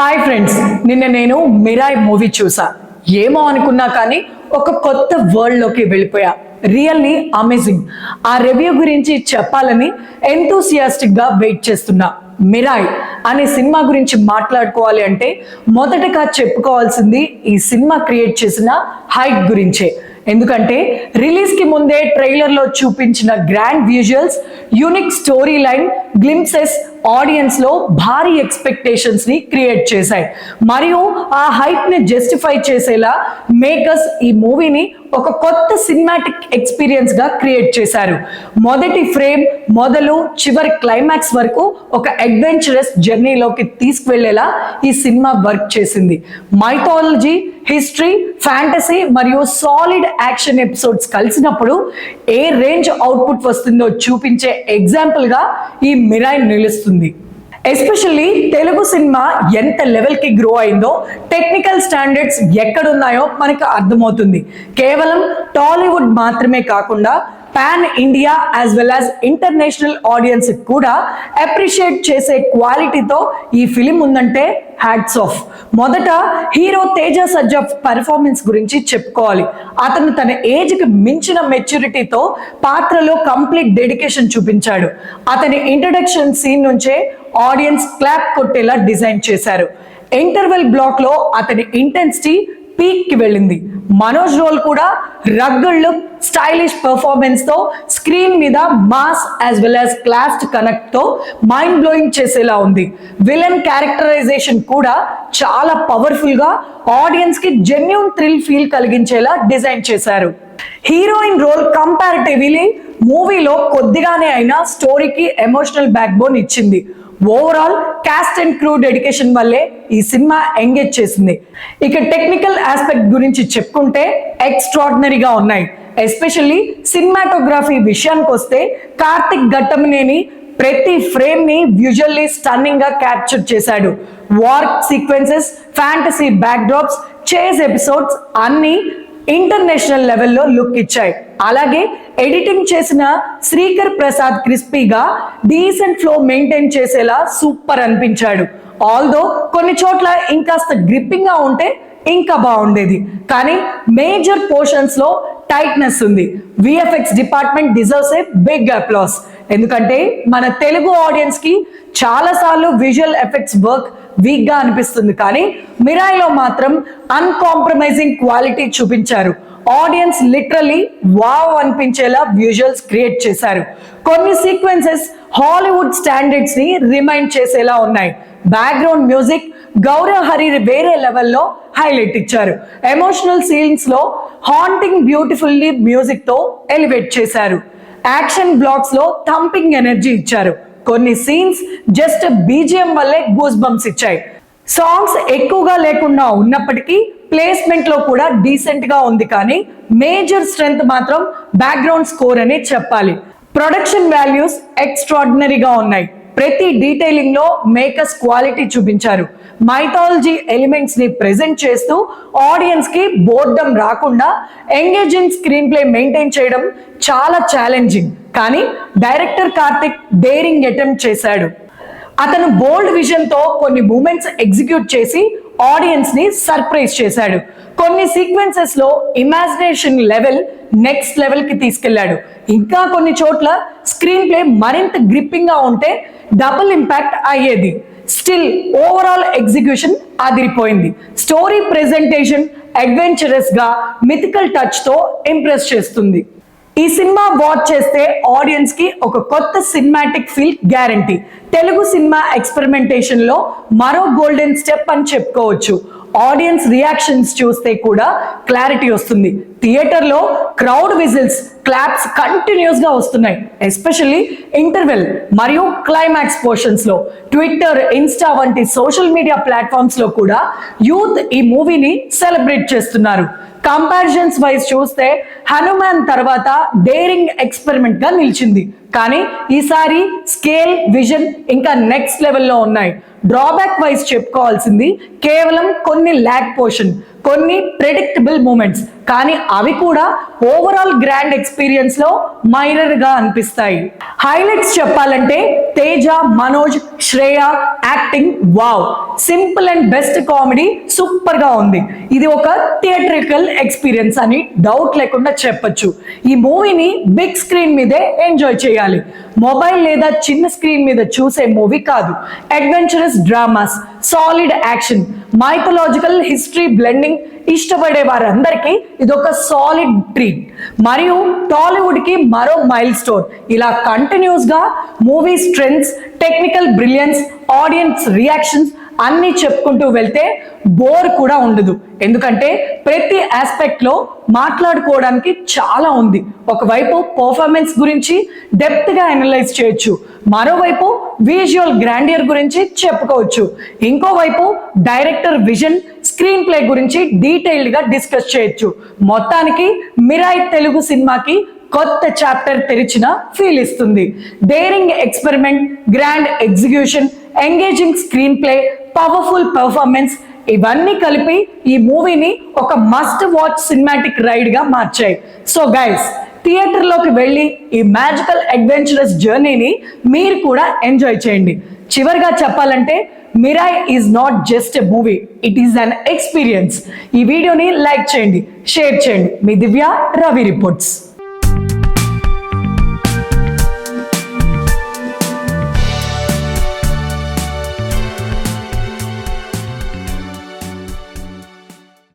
Hi friends నిన్న నేను Mirai movie చూసా. ఏమో అనుకున్నా కానీ ఒక కొత్త వరల్డ్లోకి వెళ్ళిపోయా. రియల్లీ అమేజింగ్ ఆ రివ్యూ గురించి చెప్పాలని ఎంతూసియాస్టిక్గా వెయిట్ చేస్తున్నా. మిరాయ్ అనే సినిమా గురించి మాట్లాడుకోవాలి అంటే మొదటగా చెప్పుకోవాల్సింది ఈ సినిమా క్రియేట్ చేసిన హైట్ గురించే. ఎందుకంటే రిలీజ్కి ముందే ట్రైలర్లో చూపించిన grand visuals unique story line glimpses ఆడియన్స్లో భారీ ఎక్స్పెక్టేషన్స్ని క్రియేట్ చేశాయి. మరియు ఆ హైప్ని జస్టిఫై చేసేలా మేకర్స్ ఈ మూవీని ఒక కొత్త సినిమాటిక్ ఎక్స్పీరియన్స్గా క్రియేట్ చేశారు. మొదటి ఫ్రేమ్ మొదలు చివరి క్లైమాక్స్ వరకు ఒక అడ్వెంచరస్ జర్నీలోకి తీసుకువెళ్ళేలా ఈ సినిమా వర్క్ చేసింది. మైథాలజీ హిస్టరీ ఫ్యాంటసీ మరియు సాలిడ్ యాక్షన్ ఎపిసోడ్స్ కలిసినప్పుడు ఏ రేంజ్ అవుట్పుట్ వస్తుందో చూపించే ఎగ్జాంపుల్గా ఈ మిరాయ్ నిలుస్తుంది. ఎస్పెషల్లీ తెలుగు సినిమా ఎంత లెవెల్కి గ్రో అయిందో టెక్నికల్ స్టాండర్డ్స్ ఎక్కడున్నాయో మనకు అర్థమవుతుంది. కేవలం టాలీవుడ్ మాత్రమే కాకుండా pan India as well as international audience కూడా అప్రిషియేట్ చేసే క్వాలిటీతో ఈ ఫిలిం ఉందంటే హ్యాట్స్ ఆఫ్ మొదట హీరో తేజ సజ్జా పర్ఫార్మెన్స్ గురించి చెప్పుకోవాలి. అతను తన ఏజ్కి మించిన మెచ్యూరిటీతో పాత్రలో కంప్లీట్ డెడికేషన్ చూపించాడు. అతని ఇంట్రడక్షన్ సీన్ నుంచే ఆడియన్స్ క్లాప్ కొట్టేలా డిజైన్ చేశారు. ఇంటర్వెల్ బ్లాక్లో అతని ఇంటెన్సిటీ పీక్కి వెళ్ళింది. మనోజ్ రోల్ కూడా రగ్గడ్ లుక్ స్టైలిష్ పర్ఫార్మెన్స్తో స్క్రీన్ మీద mass as well as class కనెక్ట్తో mind blowing చేసేలా ఉంది. విలన్ క్యారెక్టరైజేషన్ కూడా చాలా పవర్ఫుల్గా ఆడియన్స్కి జెన్యున్ థ్రిల్ ఫీల్ కలిగించేలా డిజైన్ చేశారు. హీరోయిన్ రోల్ కంపారిటివ్లీ మూవీలో కొద్దిగానే అయినా స్టోరీకి ఎమోషనల్ బ్యాక్ బోన్ ఇచ్చింది. Overall cast and crew dedication వల్లే ఈ సినిమా ఎంగేజ్ చేసింది. ఇక టెక్నికల్ ఆస్పెక్ట్ గురించి చెప్పుకుంటే ఎక్స్ట్రాడినరీగా ఉన్నాయి. ఎస్పెషల్లీ సినిమాటోగ్రఫీ విషయానికి వస్తే కార్తిక్ ఘట్టమనేని ప్రతి ఫ్రేమ్ని విజువల్లీ స్టన్నింగ్గా క్యాప్చర్ చేశాడు. War sequences fantasy backdrops chase episodes అన్ని ఇంటర్నేషనల్ లెవెల్లో లుక్ ఇచ్చాయి. అలాగే ఎడిటింగ్ చేసిన శ్రీకర్ ప్రసాద్ క్రిస్పీగా డీసెంట్ ఫ్లో మెయింటైన్ చేసేలా సూపర్ అనిపించాడు. ఆల్దో కొన్ని చోట్ల ఇంకాస్త గ్రిప్పింగ్గా ఉంటే ఇంకా బాగుండేది. కానీ మేజర్ పోర్షన్స్లో టైట్నెస్ ఉంది. VFX department deserves a big applause. ఎందుకంటే మన తెలుగు ఆడియన్స్కి చాలా సార్లు విజువల్ ఎఫెక్ట్స్ వర్క్ వీక్గా అనిపిస్తుంది. కానీ మిరాయిలో మాత్రం అన్కాంప్రమైజింగ్ క్వాలిటీ చూపించారు. ఆడియన్స్ లిటరలీ వావ్ అనిపించేలా విజువల్స్ క్రియేట్ చేశారు. కొన్ని సీక్వెన్సెస్ హాలీవుడ్ స్టాండర్డ్స్ని రిమైండ్ చేసేలా ఉన్నాయి. బ్యాక్గ్రౌండ్ మ్యూజిక్ గౌరవ్ హరి వేరే లెవెల్లో హైలైట్ ఇచ్చారు. ఎమోషనల్ సీన్స్లో హాంటింగ్ బ్యూటిఫుల్లీ మ్యూజిక్తో ఎలివేట్ చేశారు. యాక్షన్ బ్లాక్స్లో థంపింగ్ ఎనర్జీ ఇచ్చారు. కొన్ని సీన్స్ జస్ట్ బీజిఎం వల్లే గూస్ బంప్స్ ఇచ్చాయి. సాంగ్స్ ఎక్కువగా లేకుండా ఉన్నప్పటికీ ప్లేస్మెంట్లో కూడా డీసెంట్గా ఉంది కానీ మేజర్ స్ట్రెంగ్త్ మాత్రం బ్యాక్గ్రౌండ్ స్కోర్ అని చెప్పాలి. ప్రొడక్షన్ వాల్యూస్ ఎక్స్ట్రాడినరీగా ఉన్నాయి. ప్రతి డీటెయిలింగ్లో మేకర్స్ క్వాలిటీ చూపించారు. మైథాలజీ ఎలిమెంట్స్ని ప్రెజెంట్ చేస్తూ ఆడియన్స్కి బోర్డం రాకుండా ఎంగేజింగ్ స్క్రీన్ ప్లే మెయింటైన్ చేయడం చాలా ఛాలెంజింగ్ కానీ డైరెక్టర్ కార్తిక్ డేరింగ్ అటెంప్ట్ చేశాడు. అతను బోల్డ్ విజన్తో కొన్ని మూమెంట్స్ ఎగ్జిక్యూట్ చేసి ఆడియన్స్ని సర్ప్రైజ్ చేశాడు. కొన్ని సీక్వెన్సెస్లో ఇమాజినేషన్ లెవెల్ నెక్స్ట్ లెవెల్కి తీసుకెళ్ళాడు ఇంకా కొన్ని చోట్ల స్క్రీన్ ప్లే మరింత గ్రిప్పింగ్గా ఉంటే డబుల్ ఇంపాక్ట్ అయ్యేది. స్టిల్ ఓవరాల్ ఎగ్జిక్యూషన్ అదిరిపోయింది. స్టోరీ ప్రెజెంటేషన్ అడ్వెంచరస్గా మిథికల్ టచ్తో ఇంప్రెస్ చేస్తుంది. ఈ సినిమా వాచ్ చేస్తే ఆడియన్స్కి ఒక కొత్త cinematic feel guarantee Telugu cinema ఎక్స్పెరిమెంటేషన్లో మరో గోల్డెన్ స్టెప్ అని చెప్పుకోవచ్చు. ఆడియన్స్ రియాక్షన్స్ చూస్తే కూడా క్లారిటీ వస్తుంది. థియేటర్లో క్రౌడ్ విజిల్స్ క్లాప్స్ కంటిన్యూస్గా వస్తున్నాయి. ఎస్పెషల్లీ ఇంటర్వెల్ మరియు క్లైమాక్స్ పోర్షన్స్లో. ట్విట్టర్ ఇన్స్టా వంటి సోషల్ మీడియా ప్లాట్ఫామ్స్లో కూడా యూత్ ఈ మూవీని సెలబ్రేట్ చేస్తున్నారు. కంపారిజన్స్ వైజ్ చూస్తే హనుమాన్ తర్వాత డేరింగ్ ఎక్స్పెరిమెంట్గా నిలిచింది. కానీ ఈసారి స్కేల్ విజన్ ఇంకా నెక్స్ట్ లెవెల్లో ఉన్నాయి. డ్రాబ్యాక్ వైజ్ చెప్పుకోవాల్సింది కేవలం కొన్ని ల్యాక్ పోర్షన్ కొన్ని ప్రెడిక్టబుల్ మూమెంట్స్ కానీ అవి కూడా ఓవరాల్ గ్రాండ్ ఎక్స్పీరియన్స్లో మైనర్గా అనిపిస్తాయి. హైలైట్స్ చెప్పాలంటే Teja Manoj Shreya acting wow simple and best comedy సూపర్గా ఉంది. ఇది ఒక థియేట్రికల్ ఎక్స్పీరియన్స్ అని డౌట్ లేకుండా చెప్పొచ్చు. ఈ మూవీని బిగ్ స్క్రీన్ మీదే ఎంజాయ్ చేయాలి. మొబైల్ లేదా చిన్న స్క్రీన్ మీద చూసే మూవీ కాదు. Adventurous dramas solid action mythological history blending ఇష్టపడే వారందరికీ ఇది ఒక సాలిడ్ ట్రీట్ మరియు టాలీవుడ్కి మరో మైల్ స్టోన్ ఇలా కంటిన్యూస్గా movie strengths technical brilliance audience reactions అన్ని చెప్పుకుంటూ వెళ్తే బోర్ కూడా ఉండదు. ఎందుకంటే ప్రతి ఆస్పెక్ట్లో మాట్లాడుకోవడానికి చాలా ఉంది. ఒకవైపు పర్ఫార్మెన్స్ గురించి డెప్త్గా అనలైజ్ చేయొచ్చు. మరోవైపు విజువల్ గ్రాండియర్ గురించి చెప్పుకోవచ్చు. ఇంకోవైపు డైరెక్టర్ విజన్ స్క్రీన్ ప్లే గురించి డీటెయిల్డ్గా డిస్కస్ చేయొచ్చు. మొత్తానికి మిరాయ్ తెలుగు సినిమాకి కొత్త చాప్టర్ తెరిచిన ఫీల్ ఇస్తుంది. Daring experiment grand execution engaging screenplay powerful performance ఇవన్నీ కలిపి ఈ మూవీని ఒక మస్ట్ వాచ్ సినిమాటిక్ రైడ్గా మార్చాయి. సో గైస్ థియేటర్లోకి వెళ్ళి ఈ మ్యాజికల్ అడ్వెంచరస్ జర్నీని మీరు కూడా ఎంజాయ్ చేయండి. చివరిగా చెప్పాలంటే Mirai is not just a movie it is an experience ఈ వీడియోని లైక్ చేయండి షేర్ చేయండి. మీ దివ్య రవి రిపోర్ట్స్